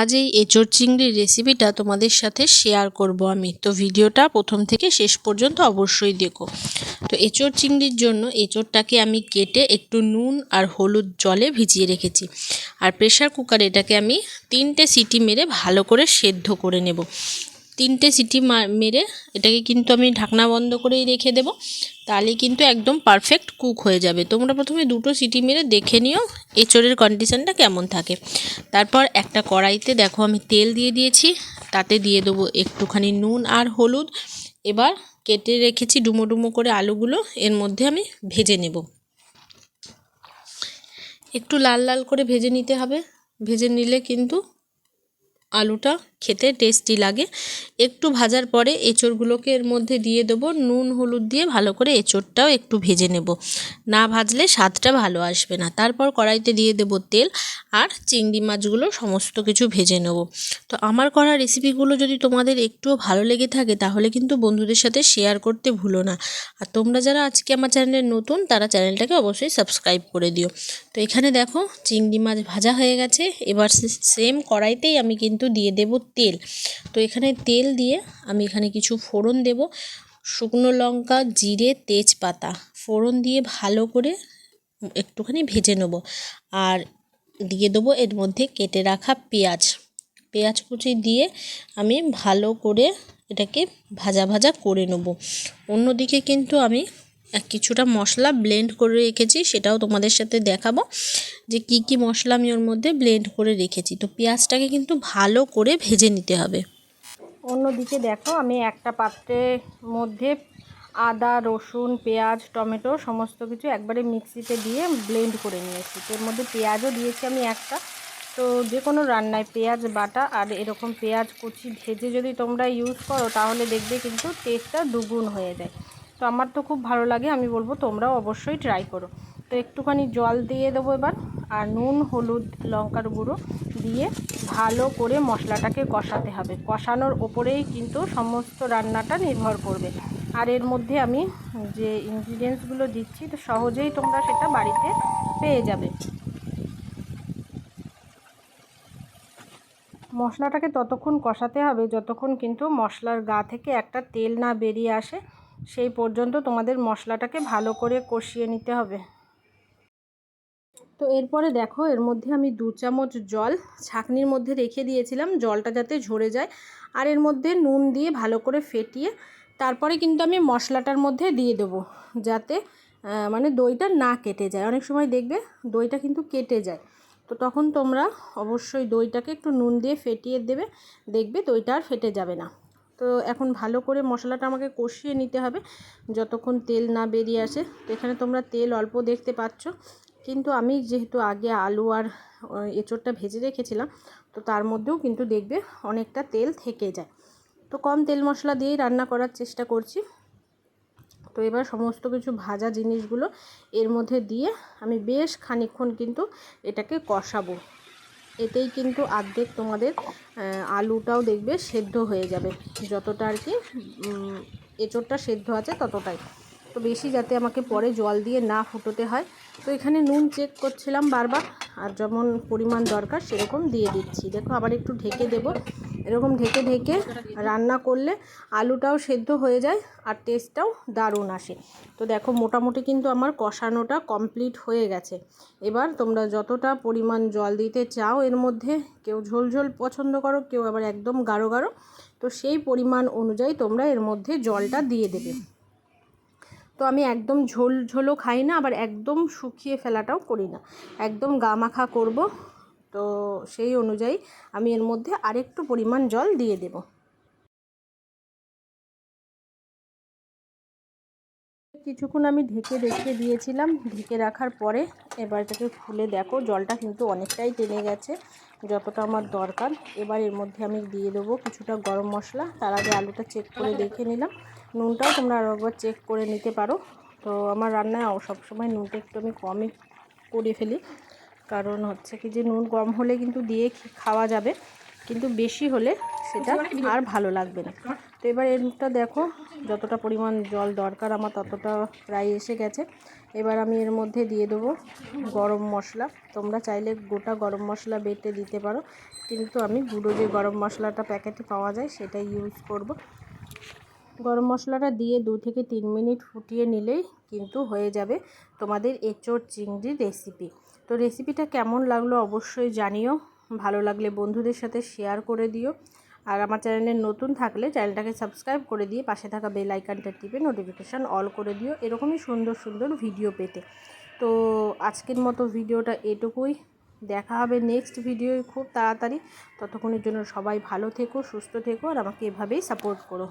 আজ এই এঁচোর চিংড়ির রেসিপিটা তোমাদের সাথে শেয়ার করব আমি। তো ভিডিওটা প্রথম থেকে শেষ পর্যন্ত অবশ্যই দেখো। তো এঁচোর চিংড়ির জন্য এঁচোড়টাকে আমি কেটে একটু নুন আর হলুদ জলে ভিজিয়ে রেখেছি। আর প্রেশার কুকারে এটাকে আমি তিনটে সিটি মেরে ভালো করে সেদ্ধ করে নেব। তিনটে সিটি মেরে এটাকে কিন্তু আমি ঢাকনা বন্ধ করেই রেখে দেব। তাহলে কিন্তু একদম পারফেক্ট কুক হয়ে যাবে। তোমরা প্রথমে দুটো সিটি মেরে দেখে নিও, এঁচড়ের কন্ডিশনটা কেমন থাকে। তারপর একটা কড়াইতে দেখো আমি তেল দিয়ে দিয়েছি, তাতে দিয়ে দেবো একটুখানি নুন আর হলুদ। এবার কেটে রেখেছি ডুমো ডুমো করে আলুগুলো, এর মধ্যে আমি ভেজে নেব। একটু লাল লাল করে ভেজে নিতে হবে। ভেজে নিলে কিন্তু আলুটা খেতে টেস্টি লাগে। একটু ভাজার পরে এঁচড়গুলোকে এর মধ্যে দিয়ে দেবো। নুন, হলুদ দিয়ে ভালো করে এঁচড়টাও একটু ভেজে নেব। না ভাজলে স্বাদটা ভালো আসবে না। তারপর কড়াইতে দিয়ে দেবো তেল আর চিংড়ি মাছগুলো সমস্ত কিছু ভেজে নেব। তো আমার করা রেসিপিগুলো যদি তোমাদের একটুও ভালো লেগে থাকে, তাহলে কিন্তু বন্ধুদের সাথে শেয়ার করতে ভুলো না। আর তোমরা যারা আজকে আমার চ্যানেলে নতুন, তারা চ্যানেলটাকে অবশ্যই সাবস্ক্রাইব করে দিও। তো এখানে দেখো, চিংড়ি মাছ ভাজা হয়ে গেছে। এবার সেম কড়াইতেই আমি কিন্তু দিয়ে দেবো তেল। তো এখানে তেল দিয়ে আমি এখানে কিছু ফোড়ন দেব। শুকনো লঙ্কা, জিরে, তেজপাতা ফোড়ন দিয়ে ভালো করে একটুখানি ভেজে নেব। আর দিয়ে দেবো এর মধ্যে কেটে রাখা পেঁয়াজ। পেঁয়াজ কুচি দিয়ে আমি ভালো করে এটাকে ভাজা ভাজা করে নেব। অন্যদিকে কিন্তু আমি কিছুটা মশলা ব্লেন্ড করে রেখেছি, সেটাও তোমাদের সাথে দেখাবো যে কি কি মশলা আমি ওর মধ্যে ব্লেন্ড করে রেখেছি। তো পেঁয়াজটাকে কিন্তু ভালো করে ভেজে নিতে হবে। অন্যদিকে দেখো, আমি একটা পাত্রের মধ্যে আদা, রসুন, পেঁয়াজ, টমেটো সমস্ত কিছু একবারে মিক্সিতে দিয়ে ব্লেন্ড করে নিয়েছি। তো এর মধ্যে পেঁয়াজও দিয়েছি আমি একটা। তো যে কোনো রান্নায় পেঁয়াজ, বাটা আর এরকম পেঁয়াজ কুচি ভেজে যদি তোমরা ইউজ করো, তাহলে দেখবে কিন্তু টেস্টটা দুগুণ হয়ে যায়। তো আমার তো খুব ভালো লাগে, আমি বলব তোমরাও অবশ্যই ট্রাই করো। তো একটুখানি জল দিয়ে দেবো এবার, আর নুন, হলুদ, লঙ্কার গুঁড়ো দিয়ে ভালো করে মশলাটাকে কষাতে হবে। কষানোর ওপরেই কিন্তু সমস্ত রান্নাটা নির্ভর করবে। আর এর মধ্যে আমি যে ইনগ্রিডিয়েন্টসগুলো দিচ্ছি, তো সহজেই তোমরা সেটা বাড়িতে পেয়ে যাবে। মশলাটাকে ততক্ষণ কষাতে হবে, যতক্ষণ কিন্তু মশলার গা থেকে একটা তেল না বেরিয়ে আসে সেই পর্যন্ত তোমাদের মশলাটাকে ভালো করে কষিয়ে নিতে হবে। তো এরপরে দেখো, এর মধ্যে আমি দু চামচ জল ছাঁকনির মধ্যে রেখে দিয়েছিলাম, জলটা যাতে ঝরে যায়। আর এর মধ্যে নুন দিয়ে ভালো করে ফেটিয়ে তারপরে কিন্তু আমি মশলাটার মধ্যে দিয়ে দেবো, যাতে মানে দইটা না কেটে যায়। অনেক সময় দেখবে দইটা কিন্তু কেটে যায়। তো তখন তোমরা অবশ্যই দইটাকে একটু নুন দিয়ে ফেটিয়ে দেবে, দেখবে দইটা আর ফেটে যাবে না। তো এখন ভালো করে মশলাটা আমাকে কষিয়ে নিতে হবে। যতক্ষণ তেল না বেরিয়ে আসে। তো এখানে তোমরা তেল অল্প দেখতে পাচ্ছ। কিন্তু আমি যেহেতু আগে আলু আর এঁচোড়টা ভেজে রেখেছিলাম, তো তার মধ্যেও কিন্তু দেখবে অনেকটা তেল থেকে যায়। তো কম তেল মশলা দিয়েই রান্না করার চেষ্টা করছি। তো এবার সমস্ত কিছু ভাজা জিনিসগুলো এর মধ্যে দিয়ে আমি বেশ খানিক্ষণ কিন্তু এটাকে কষাবো। এতেই কিন্তু আর্ধেক তোমাদের আলুটাও দেখবে সেদ্ধ হয়ে যাবে। যতটা আর কি এঁচোড়টা সেদ্ধ আছে ততটাই। তো বেশি যাতে আমাকে পরে জল দিয়ে না ফুটোতে হয়। তো এখানে নুন চেক করছিলাম বারবার, আর যেমন পরিমাণ দরকার সেরকম দিয়ে দিচ্ছি। দেখো আবার একটু ঢেকে দেব। এরকম ঢেকে ঢেকে রান্না করলে আলুটাও সেদ্ধ হয়ে যায়, আর টেস্টটাও দারুণ আসে। তো দেখো মোটামুটি কিন্তু আমার কষানোটা কমপ্লিট হয়ে গেছে। এবার তোমরা যতটা পরিমাণ জল দিতে চাও, এর মধ্যে কেউ ঝোল ঝোল পছন্দ করো, কেউ আবার একদম গাঢ় গাঢ়, তো সেই পরিমাণ অনুযায়ী তোমরা এর মধ্যে জলটা দিয়ে দেবে। তো আমি একদম ঝোল, ঝোলও খাই না, আবার একদম শুকিয়ে ফেলাটাও করি না। একদম গা মাখা করব, তো সেই অনুযায়ী আমি এর মধ্যে আরেকটু পরিমাণ জল দিয়ে দেব। কিছুক্ষণ আমি ঢেকে রেখে দিয়েছিলাম, ঢেকে রাখার পরে এবার এটাকে খুলে দেখো, জলটা কিন্তু অনেকটাই টেনে গেছে। যতটা আমার দরকার এবার এর মধ্যে আমি দিয়ে দেবো কিছুটা গরম মশলা। তার আগে আলুটা চেক করে দেখে নিলাম। নুনটাও তোমরা আরও একবার চেক করে নিতে পারো। তো আমার রান্নায় সবসময় নুনটা একটু আমি কমই করে ফেলি। কারণ হচ্ছে কি যে নুন কম হলে কিন্তু দিয়ে খাওয়া যাবে। কিন্তু বেশি হলে সেটা আর ভালো লাগবে না। তো এবার এরটা দেখো, যতটা পরিমাণ জল দরকার আমার ততটা প্রায় এসে গেছে। এবার আমি এর মধ্যে দিয়ে দেবো গরম মশলা। তোমরা চাইলে গোটা গরম মশলা বেটে দিতে পারো, কিন্তু আমি গুঁড়ো যে গরম মশলাটা প্যাকেটে পাওয়া যায় সেটাই ইউজ করব। গরম মশলাটা দিয়ে দু থেকে তিন মিনিট ফুটিয়ে নিলেই কিন্তু হয়ে যাবে তোমাদের এঁচোড় চিংড়ির রেসিপি তো রেসিপিটা কেমন লাগল অবশ্যই জানিও, ভালো লাগলে বন্ধুদের সাথে শেয়ার করে দিও। আর আমার চ্যানেলে নতুন থাকলে চ্যানেলটাকে সাবস্ক্রাইব করে দিয়ে পাশে থাকা বেল আইকনটা টিপে নোটিফিকেশান অল করে দিও এরকমই সুন্দর সুন্দর ভিডিও পেতে। তো আজকের মতো ভিডিওটা এটুকুই। দেখা হবে নেক্সট ভিডিও খুব তাড়াতাড়ি। ততক্ষণের জন্য সবাই ভালো থেকো, সুস্থ থেকো আর আমাকে এভাবেই সাপোর্ট করো।